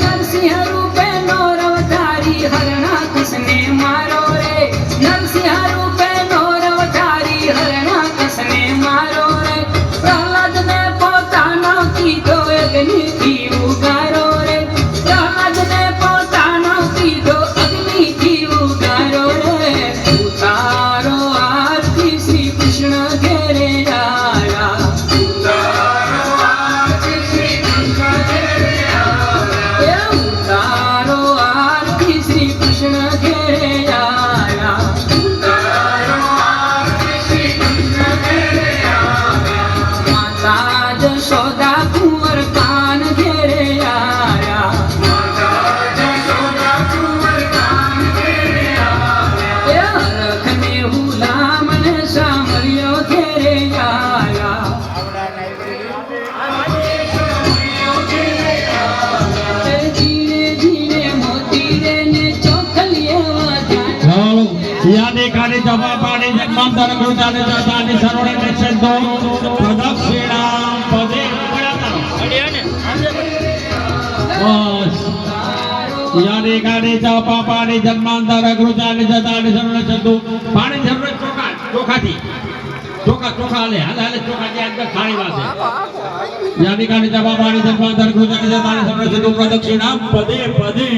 નરસિંહ રૂપે નો રવધારી હરણા કૃષ્ણે મારો રે. નરસિંહ યાદે પાડી જન્માંતર કૃતાને જતાની સરોડે નિષેધો પ્રદક્ષિણા પદે બસ. યાદે કાઢી જવા પાડી જન્માંતર કૃતાને જતાની સરોડે ચંદુ પાણી જરૂર ચોખા ચોખાથી. ચોખા ચોખા હાલે હાલે ચોખા ખાણી વાસે. યાદે કૃતાને જતાની સરોડે ચંદુ પ્રદક્ષિણા પદે પદે.